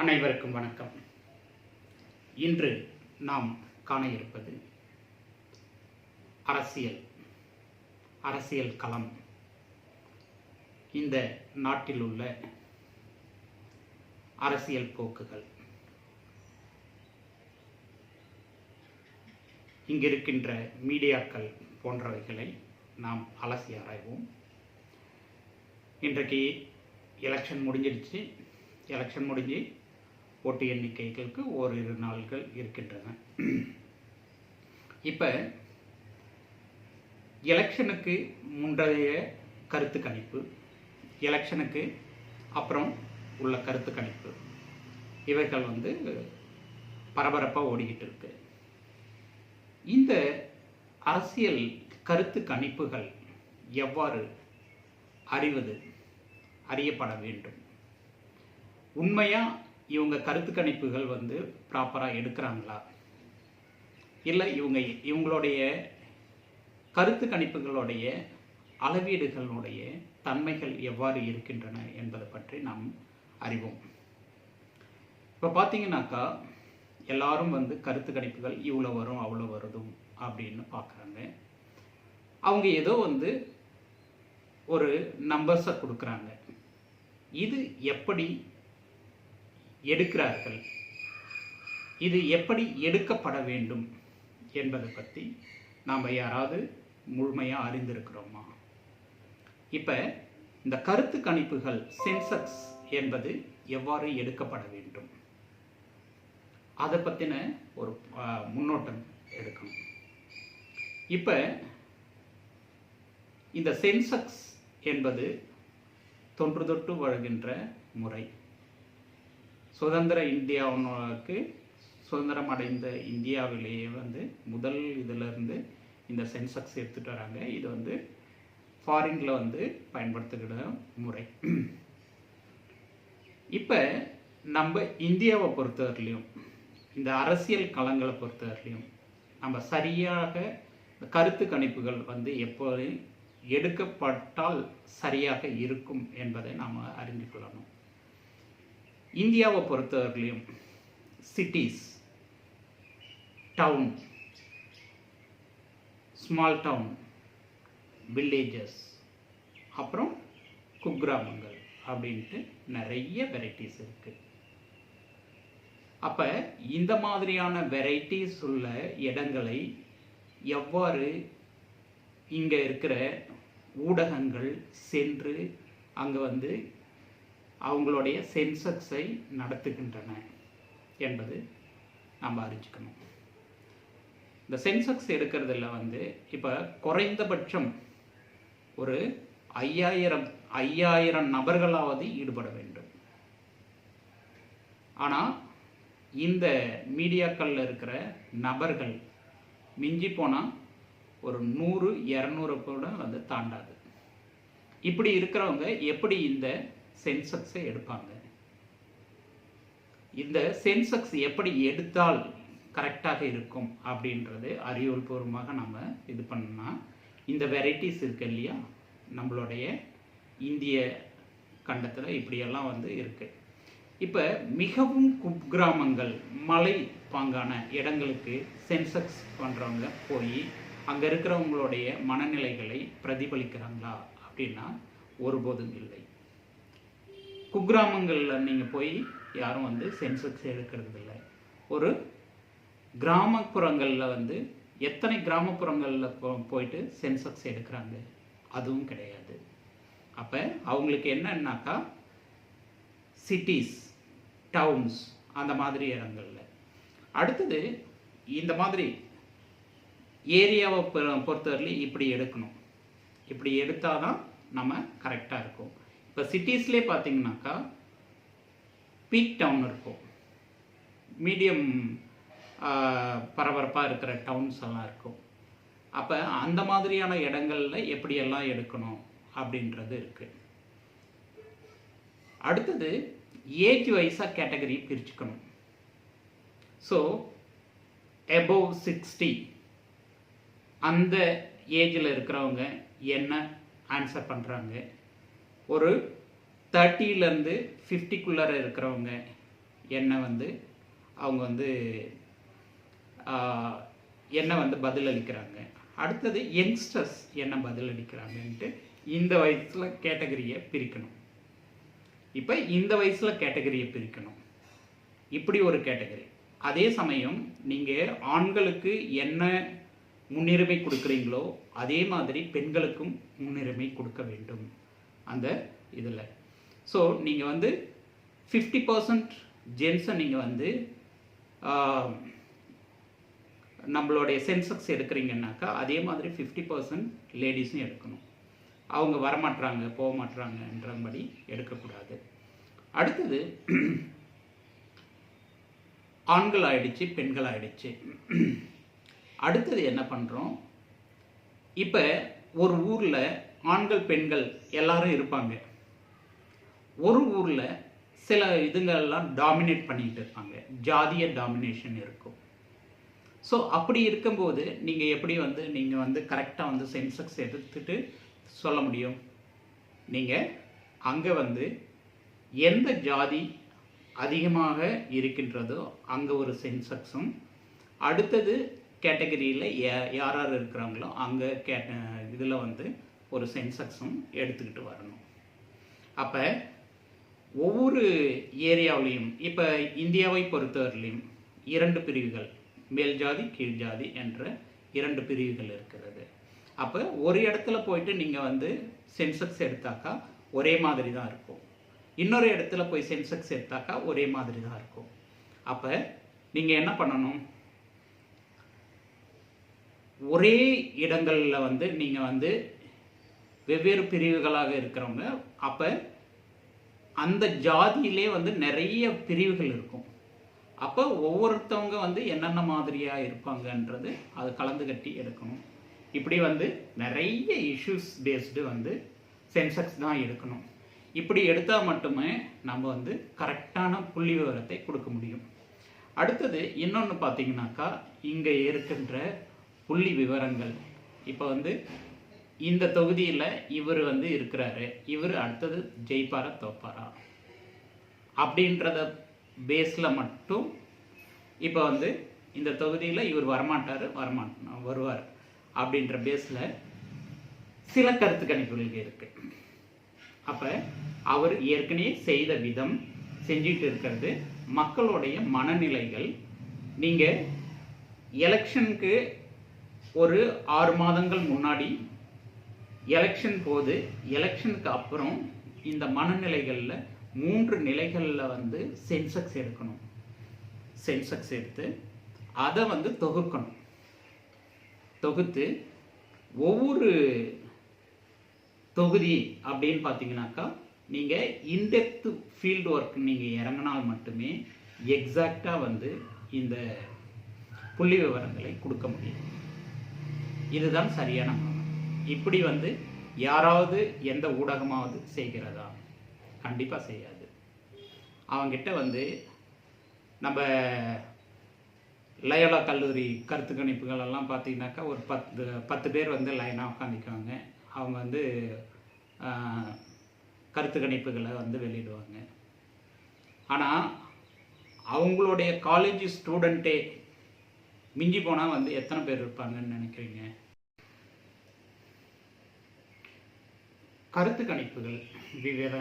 அனைவருக்கும் வணக்கம். இன்று நாம் காண இருப்பது அரசியல் அரசியல் களம். இந்த நாட்டில் உள்ள அரசியல் போக்குகள். இங்கிருக்கின்ற மீடியாக்கள் போன்றவைகளை நாம் அலசி ஆராய்வோம். இன்றைக்கு எலெக்ஷன் முடிஞ்சிடுச்சு எலெக்ஷன் முடிஞ்சு ஓட்டு எண்ணிக்கைகளுக்கு ஓரிரு நாள்கள் இருக்கின்றன. இப்போ எலெக்ஷனுக்கு முந்தைய கருத்து கணிப்பு எலெக்ஷனுக்கு அப்புறம் உள்ள கருத்து கணிப்பு இவைகள் வந்து பரபரப்பாக ஓடிக்கிட்டு இருக்கு. இந்த அரசியல் கருத்து கணிப்புகள் எவ்வாறு அறிவது அறியப்பட வேண்டும்? உண்மையாக இவங்க கருத்து கணிப்புகள் வந்து ப்ராப்பராக எடுக்கிறாங்களா? இல்லை இவங்க இவங்களுடைய கருத்து கணிப்புகளுடைய அளவீடுகளுடைய தன்மைகள் எவ்வாறு இருக்கின்றன என்பதை பற்றி நாம் அறிவோம். இப்போ பார்த்தீங்கன்னாக்கா எல்லாரும் வந்து கருத்து கணிப்புகள் இவ்வளோ வரும் அவ்வளோ வருதும் அப்படின்னு பார்க்குறாங்க அவங்க ஏதோ வந்து ஒரு நம்பர்ஸை கொடுக்குறாங்க. இது எப்படி எடுக்கிறார்கள். இது எப்படி எடுக்கப்பட வேண்டும் என்பதை பற்றி நாம் யாராவது முழுமையாக அறிந்திருக்கிறோமா? இப்போ இந்த கருத்து கணிப்புகள் சென்சக்ஸ் என்பது எவ்வாறு எடுக்கப்பட வேண்டும்? அதை பற்றின ஒரு முன்னோட்டம் எடுக்கணும். இப்போ இந்த சென்சக்ஸ் என்பது தொன்று தொட்டு வழங்குகின்ற முறை. சுதந்திர இந்தியாவுக்கு சுதந்திரம் அடைந்த இந்தியாவிலேயே வந்து முதல் இதிலிருந்து இந்த சென்செக்ஸ் எடுத்துகிட்டு வராங்க. இது வந்து ஃபாரினில் வந்து பயன்படுத்துகிற முறை. இப்போ நம்ம இந்தியாவை பொறுத்தவரையிலையும் இந்த அரசியல் களங்களை பொறுத்தவரையிலையும் நம்ம சரியாக கருத்து கணிப்புகள் வந்து எப்போதும் எடுக்கப்பட்டால் சரியாக இருக்கும் என்பதை நாம் அறிந்து கொள்ளணும். இந்தியாவை பொறுத்தவர்களையும் cities town small town villages அப்புறம் குக்கிராமங்கள் அப்படின்ட்டு நிறைய வெரைட்டிஸ் இருக்குது அப்போ இந்த மாதிரியான வெரைட்டிஸ் உள்ள இடங்களை எவ்வாறு இங்கே இருக்கிற ஊடகங்கள் சென்று அங்கே வந்து அவங்களுடைய சென்சஸை நடத்துகின்றன என்பது நம்ம அறிஞ்சுக்கணும். இந்த சென்சக்ஸ் எடுக்கிறதுல வந்து இப்போ குறைந்தபட்சம் ஒரு ஐயாயிரம் ஐயாயிரம் நபர்களாவது ஈடுபட வேண்டும். ஆனால் இந்த மீடியாக்களில் இருக்கிற நபர்கள் மிஞ்சி போனால் ஒரு நூறு இரநூறு கூட வந்து தாண்டாது. இப்படி இருக்கிறவங்க எப்படி இந்த சென்சக்ஸை எடுப்பாங்க. இந்த சென்சக்ஸ் எப்படி எடுத்தால் கரெக்டாக இருக்கும் அப்படின்றது அறிவியல் பூர்வமாக நம்ம இது பண்ணோம்னா இந்த வெரைட்டிஸ் இருக்கு இல்லையா? நம்மளுடைய இந்திய கண்டத்தில் இப்படியெல்லாம் வந்து இருக்குது இப்போ மிகவும் குக்கிராமங்கள் மலை பாங்கான இடங்களுக்கு சென்சக்ஸ் பண்ணுறவங்க போய் அங்கே இருக்கிறவங்களுடைய மனநிலைகளை பிரதிபலிக்கிறாங்களா அப்படின்னா ஒருபோதும் இல்லை. குக்கிராமங்களில் நீங்கள் போய் யாரும் வந்து சென்செக்ஸ் எடுக்கிறது இல்லை. ஒரு கிராமப்புறங்களில் வந்து எத்தனை கிராமப்புறங்களில் போ போயிட்டு சென்செக்ஸ் எடுக்கிறாங்க? அதுவும் கிடையாது. அப்போ அவங்களுக்கு என்னன்னாக்கா சிட்டிஸ் டவுன்ஸ் அந்த மாதிரி இடங்களில். அடுத்தது இந்த மாதிரி ஏரியாவை பொ- பொறுத்தவரையிலும் இப்படி எடுக்கணும். இப்படி எடுத்தால் தான் நம்ம கரெக்டாக இருக்கும். இப்போ சிட்டிஸ்லேயே பார்த்தீங்கன்னாக்கா பீக் டவுன் இருக்கும். மீடியம் பரபரப்பாக இருக்கிற டவுன்ஸ் எல்லாம் இருக்கும். அப்போ அந்த மாதிரியான இடங்கள்ல எப்படியெல்லாம் எடுக்கணும் அப்படின்றது இருக்குது அடுத்தது ஏஜ் வைஸாக கேட்டகரி பிரிச்சுக்கணும். ஸோ எபோவ் சிக்ஸ்டி அந்த ஏஜில் இருக்கிறவங்க என்ன ஆன்சர் பண்ணுறாங்க ஒரு தேர்ட்டிலேருந்து ஃபிஃப்டிக்குள்ளார இருக்கிறவங்க என்னை வந்து அவங்க வந்து என்ன வந்து பதிலளிக்கிறாங்க? அடுத்தது யங்ஸ்டர்ஸ் என்ன பதிலளிக்கிறாங்கன்ட்டு இந்த வயசில் கேட்டகரியை பிரிக்கணும். இப்போ இந்த வயசில் கேட்டகரியை பிரிக்கணும். இப்படி ஒரு கேட்டகரி அதே சமயம் நீங்கள் ஆண்களுக்கு என்ன முன்னுரிமை கொடுக்குறீங்களோ அதே மாதிரி பெண்களுக்கும் முன்னுரிமை கொடுக்க வேண்டும். அந்த இதில். ஸோ நீங்கள் வந்து ஃபிஃப்டி பர்சன்ட் ஜென்ஸை நீங்கள் வந்து நம்மளுடைய சென்செக்ஸ் எடுக்கிறீங்கன்னாக்கா அதே மாதிரி ஃபிஃப்டி பர்சன்ட் லேடிஸும் எடுக்கணும். அவங்க வரமாட்றாங்க போக மாட்றாங்கன்றபடி எடுக்கக்கூடாது. அடுத்தது ஆண்கள் ஆயிடுச்சு பெண்கள் ஆயிடுச்சு அடுத்தது என்ன பண்ணுறோம் இப்போ ஒரு ஊரில் ஆண்கள் பெண்கள் எல்லாரும் இருப்பாங்க. ஒரு ஊரில் சில இதுங்கள்லாம் டாமினேட் பண்ணிக்கிட்டு இருப்பாங்க. ஜாதிய டாமினேஷன் இருக்கும். ஸோ அப்படி இருக்கும்போது நீங்கள் எப்படி வந்து நீங்கள் வந்து கரெக்டாக வந்து சென்செக்ஸ் எடுத்துட்டு சொல்ல முடியும்? நீங்கள் அங்கே வந்து எந்த ஜாதி அதிகமாக இருக்கின்றதோ அங்கே ஒரு சென்செக்ஸும் அடுத்தது கேட்டகரியில் யார் யார் இருக்கிறாங்களோ அங்கே கேட்ட இதில் வந்து ஒரு சென்செக்ஸும் எடுத்துக்கிட்டு வரணும். அப்போ ஒவ்வொரு ஏரியாவிலையும் இப்போ இந்தியாவை பொறுத்தவரையிலையும் இரண்டு பிரிவுகள் மேல் ஜாதி கீழ் ஜாதி என்ற இரண்டு பிரிவுகள் இருக்கிறது. அப்போ ஒரு இடத்துல போயிட்டு நீங்கள் வந்து சென்செக்ஸ் எடுத்தாக்கா ஒரே மாதிரி தான் இருக்கும். இன்னொரு இடத்துல போய் சென்செக்ஸ் எடுத்தாக்கா ஒரே மாதிரி தான் இருக்கும். அப்போ நீங்கள் என்ன பண்ணணும்? ஒரே இடங்களில் வந்து நீங்கள் வந்து வெவ்வேறு பிரிவுகளாக இருக்கிறவங்க அப்போ அந்த ஜாதியிலே வந்து நிறைய பிரிவுகள் இருக்கும். அப்போ ஒவ்வொருத்தவங்க வந்து என்னென்ன மாதிரியாக இருப்பாங்கன்றது அது கலந்து கட்டி எடுக்கணும். இப்படி வந்து நிறைய இஷ்யூஸ் பேஸ்டு வந்து சென்செக்ஸ் தான் எடுக்கணும். இப்படி எடுத்தால் மட்டுமே நம்ம வந்து கரெக்டான புள்ளி விவரத்தை கொடுக்க முடியும். அடுத்தது இன்னொன்று பார்த்தீங்கன்னாக்கா இங்கே இருக்கின்ற புள்ளி விவரங்கள். இப்போ வந்து இந்த தொகுதியில் இவர் வந்து இருக்கிறாரு. இவர் அடுத்தது ஜெயிப்பாரா தோப்பாரா? அப்படின்றத பேஸில் மட்டும் இப்போ வந்து இந்த தொகுதியில் இவர் வரமாட்டார் வரமாட்டா வருவார் அப்படின்ற பேஸில் சில கருத்து கணிப்புகள் இருக்குது அப்போ அவர் ஏற்கனவே செய்த விதம் செஞ்சிட்டு இருக்கிறது மக்களுடைய மனநிலைகள் நீங்கள் எலெக்ஷனுக்கு ஒரு ஆறு மாதங்கள் முன்னாடி எலெக்ஷன் போது எலெக்ஷனுக்கு அப்புறம் இந்த மனநிலைகளில் மூன்று நிலைகளில் வந்து சென்செக்ஸ் எடுக்கணும். சென்செக்ஸ் எடுத்து அதை வந்து தொகுக்கணும். தொகுத்து ஒவ்வொரு தொகுதி அப்படின்னு பார்த்தீங்கன்னாக்கா நீங்கள் இன்டெப்த் ஃபீல்டு ஒர்க் நீங்கள் இறங்கினால் மட்டுமே எக்ஸாக்டாக வந்து இந்த புள்ளி விவரங்களை கொடுக்க முடியும். இதுதான் சரியான இப்படி வந்து யாராவது எந்த ஊடகமாவது செய்கிறதா? கண்டிப்பாக செய்யாது. அவங்கிட்ட வந்து நம்ம லயோலா கல்லூரி கருத்து கணிப்புகள் எல்லாம் பார்த்தீங்கன்னாக்கா ஒரு பத்து பத்து பேர் வந்து லைனாக உட்காந்துக்குவாங்க அவங்க வந்து கருத்து கணிப்புகளை வந்து வெளியிடுவாங்க. ஆனால் அவங்களுடைய காலேஜ் ஸ்டூடெண்ட்டே மிஞ்சி போனால் வந்து எத்தனை பேர் இருப்பாங்கன்னு நினைக்கிறீங்க? கருத்து கணிப்புகள் வெவ்வேறு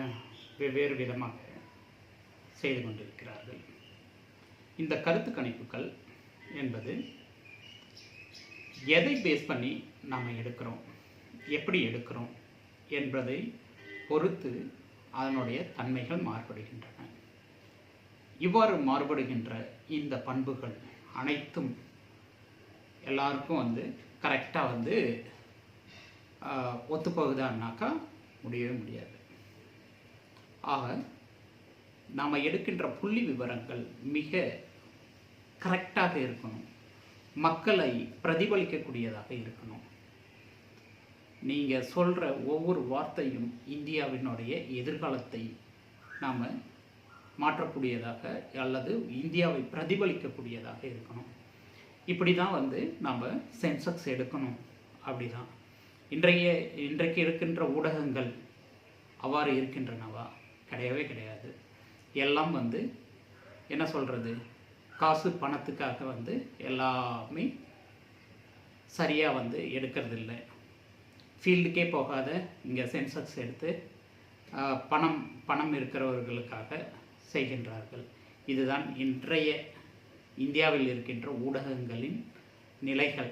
வெவ்வேறு விதமாக செய்து கொண்டிருக்கிறார்கள். இந்த கருத்து கணிப்புகள் என்பது எதை பேஸ் பண்ணி நாம் எடுக்கிறோம்? எப்படி எடுக்கிறோம்? என்பதை பொறுத்து அதனுடைய தன்மைகள் மாறுபடுகின்றன. இவ்வாறு மாறுபடுகின்ற இந்த பண்புகள் அனைத்தும் எல்லாருக்கும் வந்து கரெக்டாக வந்து ஒத்துப்போகுதான்னாக்கா முடியவே முடியாது. ஆக நாம் எடுக்கின்ற புள்ளி விவரங்கள் மிக கரெக்டாக இருக்கணும். மக்களை பிரதிபலிக்கக்கூடியதாக இருக்கணும். நீங்கள் சொல்கிற ஒவ்வொரு வார்த்தையும் இந்தியாவினுடைய எதிர்காலத்தை நாம் மாற்றக்கூடியதாக அல்லது இந்தியாவை பிரதிபலிக்கக்கூடியதாக இருக்கணும். இப்படி தான் வந்து நம்ம சென்செக்ஸ் எடுக்கணும். அப்படிதான். இன்றைய இன்றைக்கு இருக்கின்ற ஊடகங்கள் அவ்வாறு இருக்கின்றனவா? கிடையவே கிடையாது. எல்லாம் வந்து என்ன சொல்கிறது காசு பணத்துக்காக வந்து எல்லாமே சரியாக வந்து எடுக்கிறது இல்லை ஃபீல்டுக்கே போகாத இங்கே சென்சஸ் எடுத்து பணம் பணம் இருக்கிறவர்களுக்காக செய்கின்றார்கள். இதுதான் இன்றைய இந்தியாவில் இருக்கின்ற ஊடகங்களின் நிலைகள்.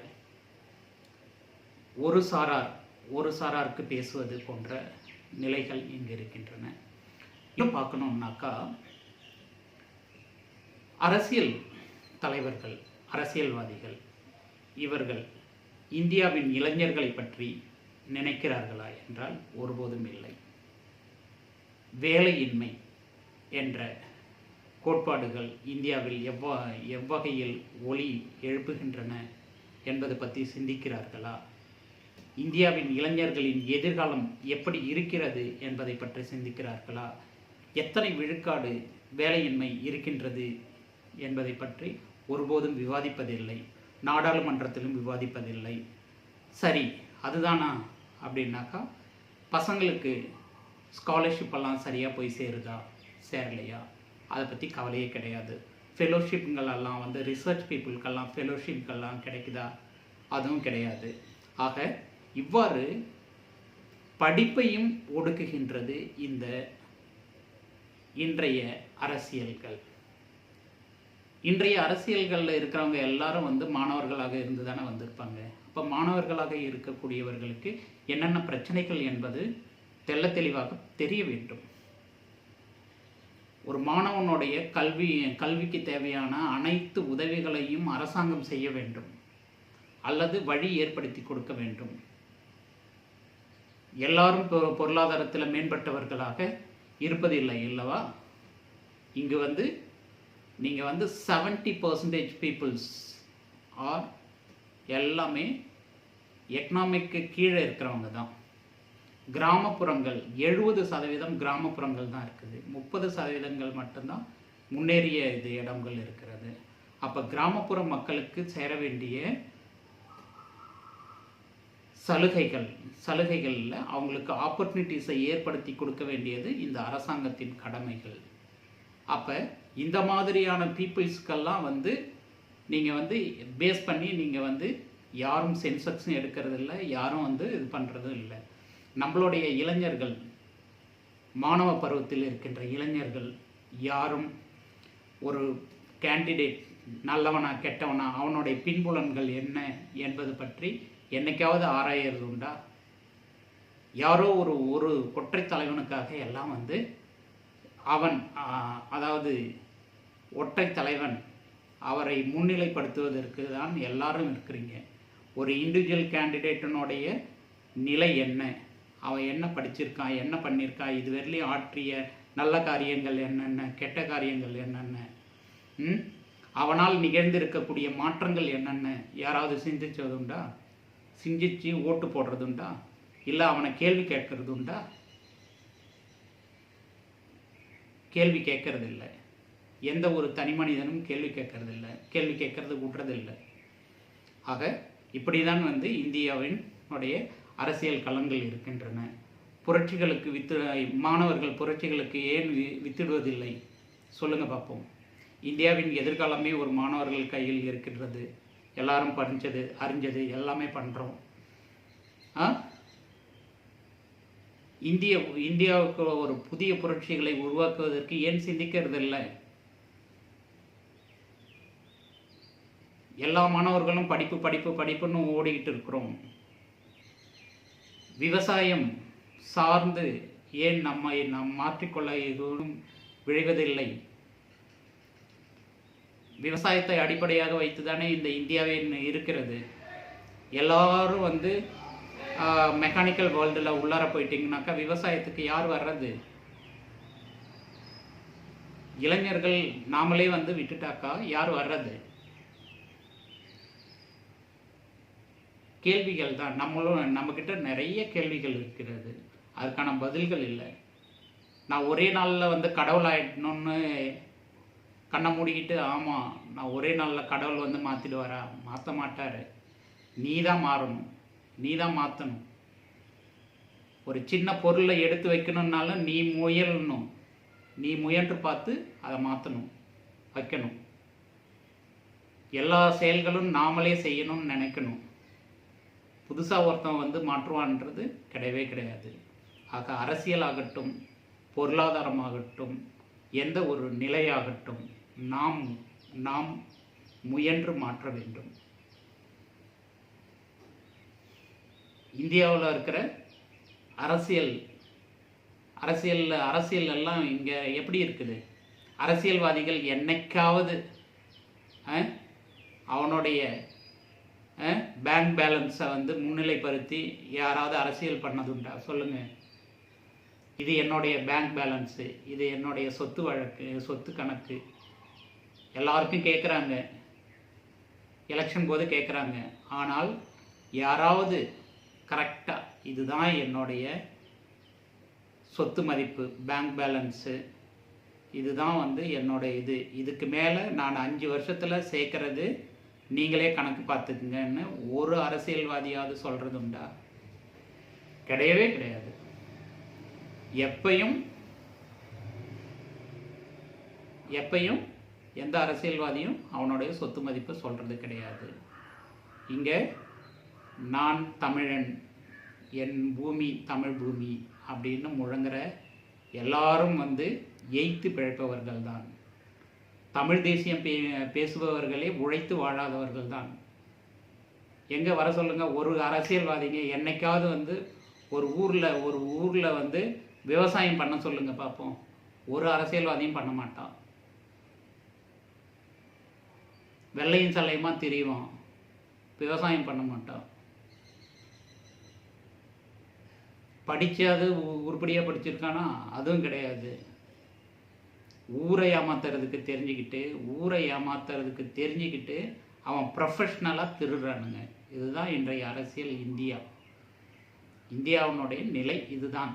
ஒரு சாரார் ஒரு சாராருக்கு பேசுவது போன்ற நிலைகள் இங்கு இருக்கின்றன. இன்னும் பார்க்கணுன்னாக்கா அரசியல் தலைவர்கள் அரசியல்வாதிகள் இவர்கள் இந்தியாவின் இளைஞர்களை பற்றி நினைக்கிறார்களா என்றால் ஒருபோதும் இல்லை. வேலையின்மை என்ற கோட்பாடுகள் இந்தியாவில் எவ்வா எவ்வகையில் ஒளி எழுப்புகின்றன என்பது பற்றி சிந்திக்கிறார்களா? இந்தியாவின் இளைஞர்களின் எதிர்காலம் எப்படி இருக்கிறது என்பதை பற்றி சிந்திக்கிறார்களா? எத்தனை விழுக்காடு வேலையின்மை இருக்கின்றது என்பதை பற்றி ஒருபோதும் விவாதிப்பதில்லை. நாடாளுமன்றத்திலும் விவாதிப்பதில்லை. சரி அதுதானா அப்படின்னாக்கா பசங்களுக்கு ஸ்காலர்ஷிப் எல்லாம் சரியாக போய் சேருதா? சேரலையா? அதை பற்றி கவலையே கிடையாது. ஃபெலோஷிப்புங்களெல்லாம் வந்து ரிசர்ச் பீப்புளுக்கெல்லாம் ஃபெலோஷிப்கெல்லாம் கிடைக்குதா? அதுவும் கிடையாது. ஆக இவ்வாறு படிப்பையும் ஒடுக்குகின்றது இந்த இன்றைய அரசியல்கள். இன்றைய அரசியல்களில் இருக்கிறவங்க எல்லாரும் வந்து மாணவர்களாக இருந்து தானே வந்திருப்பாங்க. அப்போ மாணவர்களாக இருக்கக்கூடியவர்களுக்கு என்னென்ன பிரச்சனைகள் என்பது தெல்ல தெளிவாக தெரிய வேண்டும். ஒரு மாணவனுடைய கல்வி கல்விக்கு தேவையான அனைத்து உதவிகளையும் அரசாங்கம் செய்ய வேண்டும். அல்லது வழி ஏற்படுத்தி கொடுக்க வேண்டும். எல்லாரும் பொ- பொருளாதாரத்தில் மேம்பட்டவர்களாக இருப்பதில்லை இல்லவா இங்கு வந்து நீங்கள் வந்து 70% பர்சன்டேஜ் பீப்புள்ஸ் ஆர் எல்லாமே எக்கனாமிக்கு கீழே இருக்கிறவங்க தான். கிராமப்புறங்கள் எழுபது சதவீதம் கிராமப்புறங்கள் தான் இருக்குது. முப்பது சதவீதங்கள் மட்டும்தான் முன்னேறிய இது இடங்கள் இருக்கிறது. அப்போ கிராமப்புற மக்களுக்கு சேர வேண்டிய சலுகைகள் சலுகைகளில் அவங்களுக்கு ஆப்பர்ச்சுனிட்டிஸை ஏற்படுத்தி கொடுக்க வேண்டியது இந்த அரசாங்கத்தின் கடமைகள். அப்போ இந்த மாதிரியான பீப்புள்ஸ்க்கெல்லாம் வந்து நீங்கள் வந்து பேஸ் பண்ணி நீங்கள் வந்து யாரும் சென்செக்ஸும் எடுக்கிறது இல்லை யாரும் வந்து இது பண்ணுறதும் இல்லை நம்மளுடைய இளைஞர்கள் மாணவ பருவத்தில் இருக்கின்ற இளைஞர்கள் யாரும் ஒரு கேண்டிடேட் நல்லவனா கெட்டவனா அவனுடைய பின்புலன்கள் என்ன என்பது பற்றி என்னைக்காவது ஆராயறது உண்டா யாரோ ஒரு ஒரு ஒற்றைத் தலைவனுக்காக எல்லாம் வந்து அவன் அதாவது ஒற்றை தலைவன் அவரை முன்னிலைப்படுத்துவதற்கு தான் எல்லாரும் இருக்கிறீங்க. ஒரு இண்டிவிஜுவல் கேண்டிடேட்டினுடைய நிலை என்ன? அவன் என்ன படிச்சிருக்கான் என்ன பண்ணியிருக்கான் இதுவரையிலையும் ஆற்றிய நல்ல காரியங்கள் என்னென்ன? கெட்ட காரியங்கள் என்னென்ன? ம்? அவனால் நிகழ்ந்திருக்கக்கூடிய மாற்றங்கள் என்னென்ன? யாராவது சிந்திச்சதுண்டா? சிந்திச்சு ஓட்டு போடுறது உண்டா இல்லை அவனை கேள்வி கேட்கறது உண்டா கேள்வி கேட்கறது இல்லை எந்த ஒரு தனி மனிதனும் கேள்வி கேட்கறது இல்லை கேள்வி கேட்கறது விட்றதில்லை ஆக இப்படி தான் வந்து இந்தியாவினுடைய அரசியல் களங்கள் இருக்கின்றன. புரட்சிகளுக்கு வித்து மாணவர்கள் புரட்சிகளுக்கு ஏன் வி வித்திடுவதில்லை? சொல்லுங்கள் பார்ப்போம் இந்தியாவின் எதிர்காலமே ஒரு மாணவர்கள் கையில் இருக்கின்றது. எல்லாரும் படித்தது அறிஞ்சது எல்லாமே பண்ணுறோம் ஆ? இந்திய இந்தியாவுக்கு ஒரு புதிய புரட்சிகளை உருவாக்குவதற்கு ஏன் சிந்திக்கிறது இல்லை எல்லா மாணவர்களும் படிப்பு படிப்பு படிப்புன்னு ஓடிக்கிட்டு இருக்கிறோம். விவசாயம் சார்ந்து ஏன் நம்மை நாம் மாற்றிக்கொள்ள எதுவும் விழைவதில்லை? விவசாயத்தை அடிப்படையாக வைத்து தானே இந்த இந்தியாவே இன்னும் இருக்கிறது. எல்லோரும் வந்து மெக்கானிக்கல் வேர்ல்டில் உள்ளார போயிட்டிங்கனாக்கா விவசாயத்துக்கு யார் வர்றது? இளைஞர்கள் நாமளே வந்து விட்டுட்டாக்கா யார் வர்றது? கேள்விகள் தான். நம்மளும் நம்மக்கிட்ட நிறைய கேள்விகள் இருக்கிறது. அதுக்கான பதில்கள் இல்லை. நான் ஒரே நாளில் வந்து கடவுள் ஆயிடணும்னு கண்ணை மூடிக்கிட்டு ஆமாம் நான் ஒரே நாளில் கடவுள் வந்து மாற்றிடுவாரா மாற்ற மாட்டார். நீ தான் மாறணும். நீ தான் மாற்றணும் ஒரு சின்ன பொருளை எடுத்து வைக்கணுன்னாலும் நீ முயலணும். நீ முயன்று பார்த்து அதை மாற்றணும் வைக்கணும். எல்லா செயல்களும் நாமளே செய்யணும்னு நினைக்கணும். புதுசாக ஒருத்தன் வந்து மாற்றுவான்றது கிடையவே கிடையாது. ஆக அரசியலாகட்டும் பொருளாதாரமாகட்டும் எந்த ஒரு நிலையாகட்டும் நாம் நாம் முயன்று மாற்ற வேண்டும். இந்தியாவில் இருக்கிற அரசியல் அரசியல் அரசியல் எல்லாம் இங்கே எப்படி இருக்குது? அரசியல்வாதிகள் என்னைக்காவது அவனுடைய பேங்க் பேலன்ஸை வந்து முன்னிலைப்படுத்தி யாராவது அரசியல் பண்ணதுண்டா? சொல்லுங்கள் இது என்னுடைய பேங்க் பேலன்ஸு இது என்னுடைய சொத்து வழக்கு சொத்து கணக்கு. எல்லாருக்கும் கேட்குறாங்க எலெக்ஷன் போது கேட்குறாங்க ஆனால் யாராவது கரெக்டாக இதுதான் என்னுடைய சொத்து மதிப்பு பேங்க் பேலன்ஸு இதுதான் வந்து என்னோட இது. இதுக்கு மேலே நான் அஞ்சு வருஷத்தில் சேர்க்கறது நீங்களே கணக்கு பார்த்துக்குங்கன்னு ஒரு அரசியல்வாதியாவது சொல்கிறது உண்டா கிடையவே கிடையாது. எப்பையும் எப்பையும் எந்த அரசியல்வாதியும் அவனுடைய சொத்து மதிப்பு சொல்கிறது கிடையாது. இங்கே நான் தமிழன் என் பூமி தமிழ் பூமி அப்படின்னு முழங்குற எல்லாரும் வந்து எய்த்து பிழைப்பவர்கள் தான். தமிழ் தேசியம் பே பேசுபவர்களே உழைத்து வாழாதவர்கள் தான். எங்கே வர சொல்லுங்கள் ஒரு அரசியல்வாதிங்க என்னைக்காவது வந்து ஒரு ஊரில் ஒரு ஊரில் வந்து விவசாயம் பண்ண சொல்லுங்கள் பார்ப்போம் ஒரு அரசியல்வாதியும் பண்ண மாட்டான். வெள்ளையும் சல்லையுமா தெரியும்? விவசாயம் பண்ண மாட்டோம் படிச்சாது உருப்படியாக படிச்சிருக்கானா? அதுவும் கிடையாது. ஊரை ஏமாத்துறதுக்கு தெரிஞ்சுக்கிட்டு ஊரை ஏமாத்துறதுக்கு தெரிஞ்சுக்கிட்டு அவன் ப்ரொஃபஷ்னலாக திருடுறானுங்க. இதுதான் இன்றைய அரசியல் இந்தியா. இந்தியாவினுடைய நிலை இதுதான்.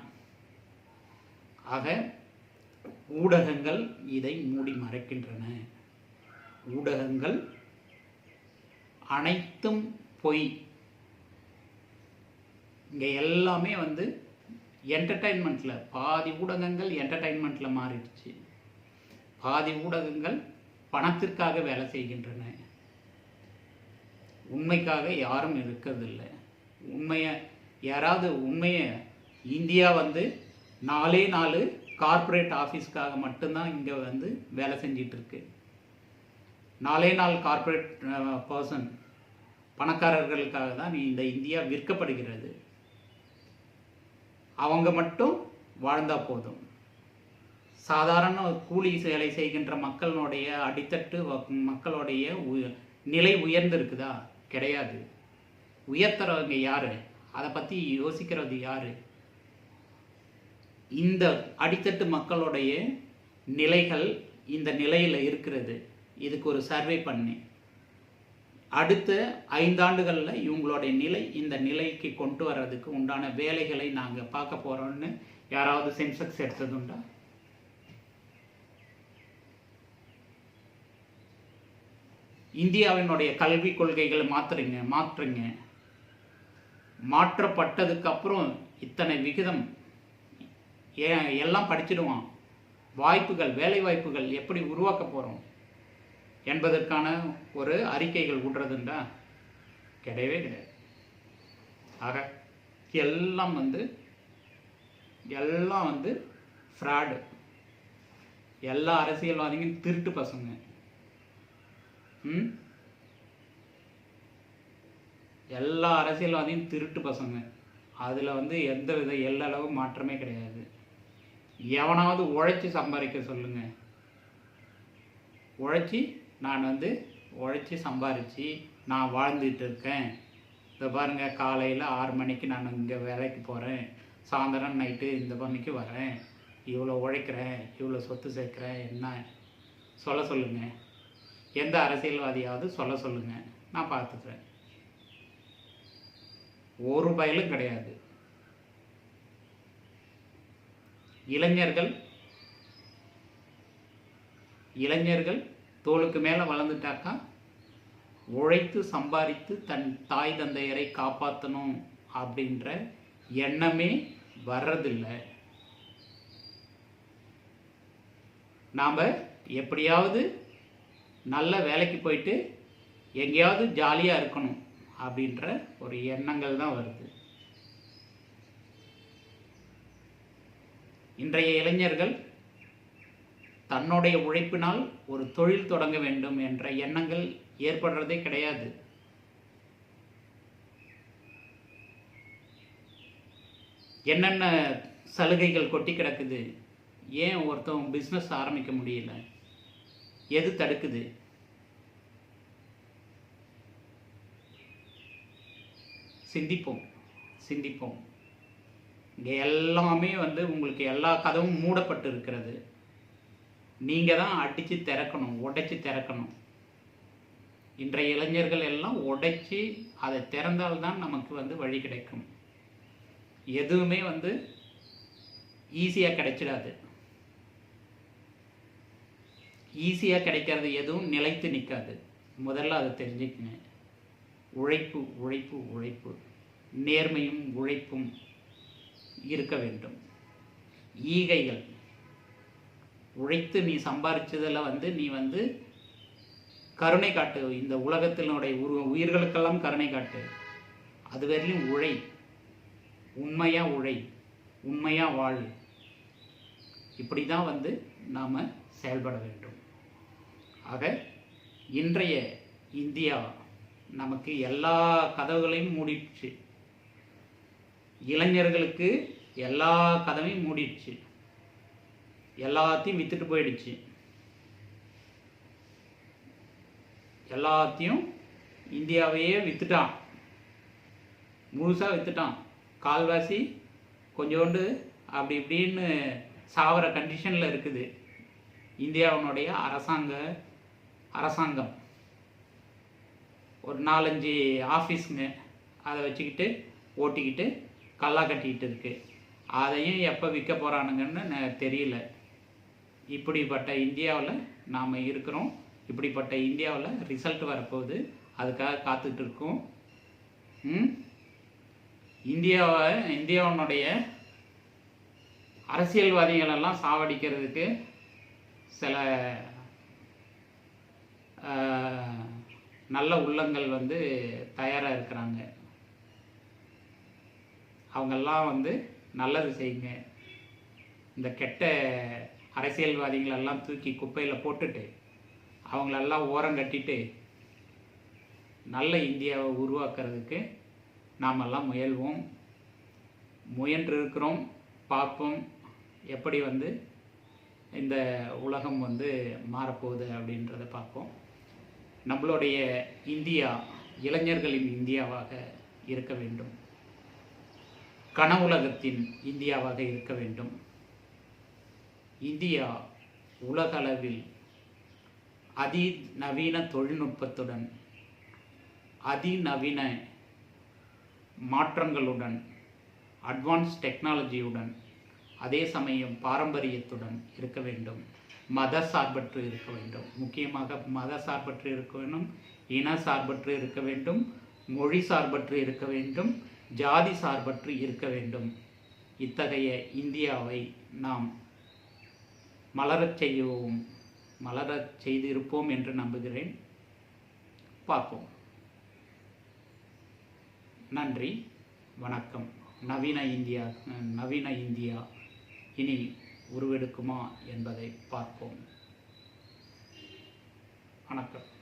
ஆக ஊடகங்கள் இதை மூடி மறைக்கின்றன. ஊடகங்கள் அனைத்தும் பொய். இங்கே எல்லாமே வந்து என்டர்டைன்மெண்ட்டில் பாதி ஊடகங்கள் என்டர்டைன்மெண்ட்டில் மாறிடுச்சு. பாதி ஊடகங்கள் பணத்திற்காக வேலை செய்கின்றன. உண்மைக்காக யாரும் இருக்கிறதில்ல உண்மையை யாராவது உண்மையை இந்தியா வந்து நாலே நாலு கார்ப்பரேட் ஆஃபீஸ்க்காக மட்டும்தான் இங்கே வந்து வேலை செஞ்சிகிட்ருக்கு நாலே நாள் கார்ப்பரேட் பர்சன் பணக்காரர்களுக்காக தான் இந்த இந்தியா விற்கப்படுகிறது. அவங்க மட்டும் வாழ்ந்தா போதும். சாதாரண கூலி வேலை செய்கின்ற மக்களுடைய அடித்தட்டு மக்களுடைய உய- நிலை உயர்ந்திருக்குதா? கிடையாது. உயர்த்துறவங்க யாரு? அதை பற்றி யோசிக்கிறது யாரு? இந்த அடித்தட்டு மக்களுடைய நிலைகள் இந்த நிலையில் இருக்கிறது. இதுக்கு ஒரு சர்வே பண்ணேன். அடுத்த ஐந்தாண்டுகளில் இவங்களுடைய நிலை இந்த நிலைக்கு கொண்டு வர்றதுக்கு உண்டான வேலைகளை நாங்கள் பார்க்க போகிறோம்னு யாராவது சென்செக்ஸ் எடுத்ததுண்டா? இந்தியாவினுடைய கல்விக் கொள்கைகளை மாற்றுங்க மாற்றுறீங்க. மாற்றப்பட்டதுக்கப்புறம் இத்தனை விகிதம் ஏன் எல்லாம் படிச்சிடுவான். வாய்ப்புகள் வேலை வாய்ப்புகள் எப்படி உருவாக்க போகிறோம் என்பதற்கான ஒரு அறிக்கைகள் விடுறதுண்டா கிடையவே கிடையாது. ஆக எல்லாம் வந்து எல்லாம் வந்து ஃப்ராடு எல்லா அரசியல்வாதிகளும் திருட்டு பசங்க. ம்? எல்லா அரசியல்வாதியும் திருட்டு பசங்க. அதில் வந்து எந்த வித எல்லளவு மாற்றமே கிடையாது. எவனாவது உழைச்சி சம்பாதிக்க சொல்லுங்க. உழைச்சி நான் வந்து உழைச்சி சம்பாரித்து நான் வாழ்ந்துட்டு இருக்கேன் இதை பாருங்கள் காலையில் ஆறு மணிக்கு நான் இங்கே வேலைக்கு போகிறேன் சாயந்தரம் நைட்டு இந்த மணிக்கு வரேன். இவ்வளோ உழைக்கிறேன் இவ்வளோ சொத்து சேர்க்குறேன் என்ன? சொல்ல சொல்லுங்கள் எந்த அரசியல்வாதியாவது சொல்ல சொல்லுங்கள் நான் பார்த்துக்கிறேன். ஒரு பயலும் கிடையாது. இளைஞர்கள் இளைஞர்கள் தோளுக்கு மேலே வளர்ந்துட்டாக்கா உழைத்து சம்பாதித்து தன் தாய் தந்தையரை காப்பாற்றணும் அப்படின்ற எண்ணமே வர்றதில்லை. நாம் எப்படியாவது நல்ல வேலைக்கு போயிட்டு எங்கேயாவது ஜாலியாக இருக்கணும் அப்படின்ற ஒரு எண்ணங்கள் தான் வருது. இன்றைய இளைஞர்கள் தன்னுடைய உழைப்பினால் ஒரு தொழில் தொடங்க வேண்டும் என்ற எண்ணங்கள் ஏற்படுறதே கிடையாது. என்னென்ன சலுகைகள் கொட்டி கிடக்குது? ஏன் ஒருத்தவங்க பிஸ்னஸ் ஆரம்பிக்க முடியல? எது தடுக்குது? சிந்திப்போம் சிந்திப்போம். இங்கே எல்லாமே வந்து உங்களுக்கு எல்லா கதவும் மூடப்பட்டு இருக்கிறது நீங்கள் தான் அடித்து திறக்கணும் உடைச்சி திறக்கணும். இன்றைய இளைஞர்கள் எல்லாம் உடைச்சி அதை திறந்தால்தான் நமக்கு வந்து வழி கிடைக்கும். எதுவுமே வந்து ஈஸியாக கிடைச்சிடாது. ஈஸியாக கிடைக்கிறது எதுவும் நிலைத்து நிற்காது. முதல்ல அதை தெரிஞ்சுக்கங்க உழைப்பு உழைப்பு உழைப்பு. நேர்மையும் உழைப்பும் இருக்க வேண்டும். ஈகைகள். உழைத்து நீ சம்பாரிச்சதில் வந்து நீ வந்து கருணை காட்டு. இந்த உலகத்தினுடைய உரு உயிர்களுக்கெல்லாம் கருணை காட்டு. அது வரையிலும் உழை. உண்மையாக உழை. உண்மையாக வாழ். இப்படி தான் வந்து நாம் செயல்பட வேண்டும். ஆக இன்றைய இந்தியா நமக்கு எல்லா கதவுகளையும் மூடிடுச்சு. இளைஞர்களுக்கு எல்லா கதவையும் மூடிடுச்சு. எல்லாத்தையும் வித்துட்டு போயிடுச்சு. எல்லாத்தையும் இந்தியாவையே வித்துட்டான். முழுசாக வித்துட்டான். கால்வாசி கொஞ்சோண்டு அப்படி இப்படின்னு சாவர கண்டிஷனில் இருக்குது. இந்தியாவினுடைய அரசாங்க அரசாங்கம். ஒரு நாலஞ்சு ஆஃபீஸுங்க அதை வச்சுக்கிட்டு ஓட்டிக்கிட்டு கல்லா கட்டிக்கிட்டு இருக்குது அதையும் எப்போ விற்க போகிறானுங்கன்னு தெரியல. இப்படிப்பட்ட இந்தியாவில் நாம் இருக்கிறோம். இப்படிப்பட்ட இந்தியாவில் ரிசல்ட் வரப்போகுது. அதுக்காக காத்துட்டு இருக்கோம். இந்தியாவை இந்தியாவினுடைய அரசியல்வாதிகளெல்லாம் சாவடிக்கிறதுக்கு சில நல்ல உள்ளங்கள் வந்து தயாராக இருக்கிறாங்க. அவங்கெல்லாம் வந்து நல்லது செய்யுங்க. இந்த கெட்ட அரசியல்வாதிகளெல்லாம் தூக்கி குப்பையில் போட்டுட்டு அவங்களெல்லாம் ஓரம் கட்டிட்டு நல்ல இந்தியாவை உருவாக்குறதுக்கு நாமெல்லாம் முயல்வோம். முயன்று இருக்கிறோம் பார்ப்போம் எப்படி வந்து இந்த உலகம் வந்து மாறப்போகுது அப்படின்றத பார்ப்போம். நம்மளுடைய இந்தியா இளைஞர்களின் இந்தியாவாக இருக்க வேண்டும். கனவுலகத்தின் இந்தியாவாக இருக்க வேண்டும். இந்தியா உலகளவில் அதி நவீன தொழில்நுட்பத்துடன் அதிநவீன மாற்றங்களுடன் அட்வான்ஸ் டெக்னாலஜியுடன் அதே சமயம் பாரம்பரியத்துடன் இருக்க வேண்டும். மத சார்பற்று இருக்க வேண்டும். முக்கியமாக மத சார்பற்று இருக்க வேண்டும் இன சார்பற்று இருக்க வேண்டும் மொழி சார்பற்று இருக்க வேண்டும் ஜாதி சார்பற்று இருக்க வேண்டும். இத்தகைய இந்தியாவை நாம் மலரச் செய்யவும் மலரச் செய்திருப்போம் என்று நம்புகிறேன். பார்ப்போம். நன்றி. வணக்கம். நவீன இந்தியா நவீன இந்தியா இனி உருவெடுக்குமா என்பதை பார்ப்போம். வணக்கம்.